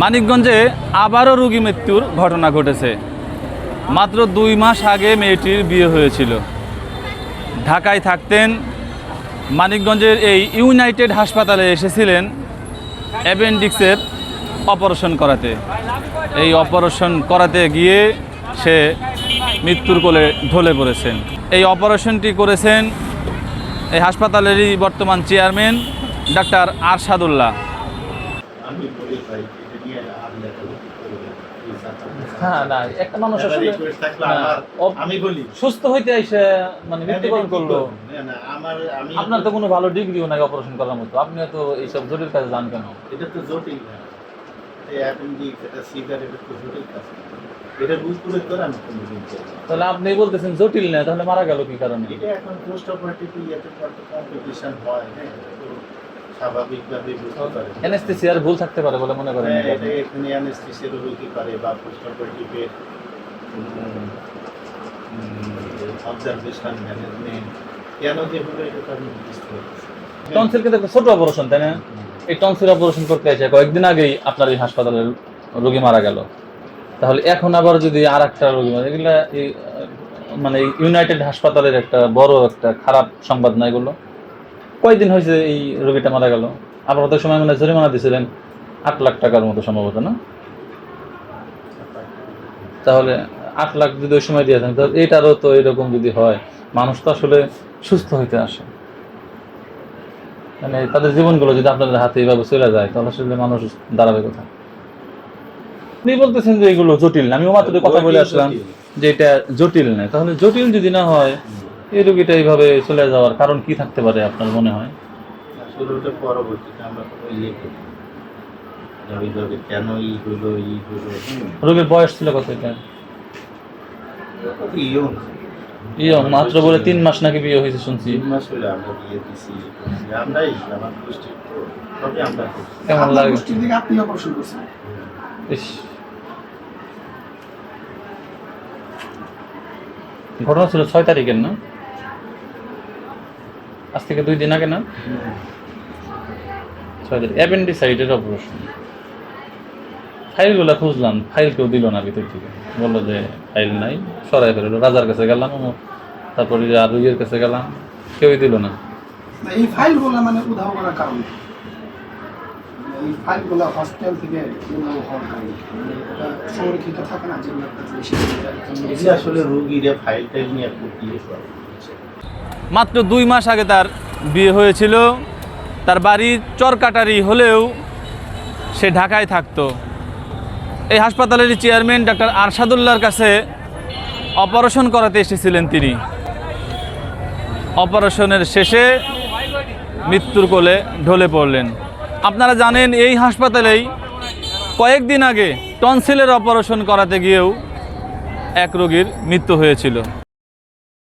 মানিকগঞ্জে আবারও রোগী মৃত্যুর ঘটনা ঘটেছে। মাত্র দুই মাস আগে মেয়েটির বিয়ে হয়েছিল। ঢাকায় থাকতেন মানিকগঞ্জের এই ইউনাইটেড হাসপাতালে এসেছিলেন অ্যাপেন্ডিক্সের অপারেশন করাতে। এই অপারেশন করাতে গিয়ে সে মৃত্যুর কোলে ঢলে পড়েছেন। এই অপারেশনটি করেছেন এই হাসপাতালেরই বর্তমান চেয়ারম্যান ডাক্তার আরশাদুল্লাহ। হ্যাঁ হ্যাঁ, আমার- অপ- আমি বলি। সুস্থ হইতে এসে মানে মৃত্যুবরণ করল। না, না, আমার আমি আপনার তো কোনো ভালো ডিগ্রিও নাই অপারেশন করার মতো। আপনি তো এইসব জটিল কাজে যান কেন? এটা তো জটিল। না অ্যাপেন্ডিক্স এটা এটা তো জটিল কাজ? এটা উপরে করে আমি কোনোদিন তাহলে আপনি বলতেছেন জটিল না তাহলে মারা গেল কি কারণে? এটা এখন পোস্ট অপারেটিভ ইয়েতে কম্পিটিশন হয় হ্যাঁ স্বাভাবিকভাবে বুঝতে পারে। অ্যানেস্থেসিয়ার ভুল থাকতে পারে বলে মনে করেন হ্যাঁ, এটা এখানে অ্যানেস্থেসিয়ার রোগী করে বা পোস্ট অপারেটিভের অবজারভেশন ম্যানেজমেন্ট কেন যে হলো এটা তো আমি বুঝতে পারছি টনসিল কিন্তু ছোট অপারেশন তাই না? এই টনসিল অপারেশন করতে এসে কয়েকদিন আগেই আপনার এই হাসপাতালে রোগী মারা গেল। তাহলে এখন আবার যদি আর একটা রোগী মারা এগুলো মানে ইউনাইটেড হাসপাতালের একটা বড় একটা খারাপ সংবাদ না এগুলো? কয়দিন হয়েছে এই রোগীটা মারা গেল? আপনারা তো সময় মানে জরিমানা দিয়েছিলেন। আট লাখ টাকার মতো সম্ভবত, না? তাহলে আট লাখ যদি ওই সময় দিয়ে দেন, তাহলে এটারও তো এরকম যদি হয়, মানুষ তো আসলে সুস্থ হইতে আসে। মানে তাদের জীবনগুলো যদি আপনাদের হাতে এইভাবে চলে যায় তাহলে আসলে মানুষ দাঁড়াবে কোথায়? আপনি বলতেছেন যে এগুলো জটিল না আমি মাত্র কথা বলে আসলাম যে এটা জটিল না। তাহলে জটিল যদি না হয় এই রোগীটা এইভাবে চলে যাওয়ার কারণ কি থাকতে পারে আপনার মনে হয়? আসলে পরবর্তীতে আমরা কোনো ইয়ে কেন ই হলো ই হলো রোগীর বয়স ছিল কত এটা? ইয়ং। ইয়ে মাত্র বলে তিন মাস নাকি বিয়ে হয়েছে শুনছি। তিন মাস হলে আমরা বিয়ে দিছি আমরাই আমার গোষ্ঠী তবে আমরা কেমন লাগে? গোষ্ঠীর দিকে আপনি অপারেশন করছেন? ইস। ঘটনা ছিল ছয় তারিখের না? আজ থেকে দুই দিন আগে না? ছয় তারিখ। অ্যাপেন্ডিসাইডের অপারেশন। ফাইলগুলো খুঁজলাম ফাইল কেউ দিল না ভিতর থেকে। বলল যে ফাইল নাই সরাই ফেলল রাজার কাছে গেলাম তারপরে যে আর ইয়ের কাছে গেলাম কেউই দিল না। এই ফাইলগুলো মানে উধাও করার কারণ মানে এই ফাইলগুলো হসপিটাল থেকে উধাও হওয়ার কারণ কি? মানে এটা সংরক্ষিত থাকে না যেগুলো একটা জিনিস এটা একদম এগুলো আসলে রুগীরা ফাইল টাইল নিয়ে মাত্র দুই মাস আগে তার বিয়ে হয়েছিল। তার বাড়ি চরকাটারি হলেও সে ঢাকায় থাকতো। এই হাসপাতালের চেয়ারম্যান ডাক্তার আরশাদুল্লাহর কাছে অপারেশন করাতে এসেছিলেন তিনি। অপারেশনের শেষে মৃত্যুর কোলে ঢলে পড়লেন। আপনারা জানেন, এই হাসপাতালেই কয়েকদিন আগে টনসিলের অপারেশন করাতে গিয়েও এক রোগীর মৃত্যু হয়েছিল।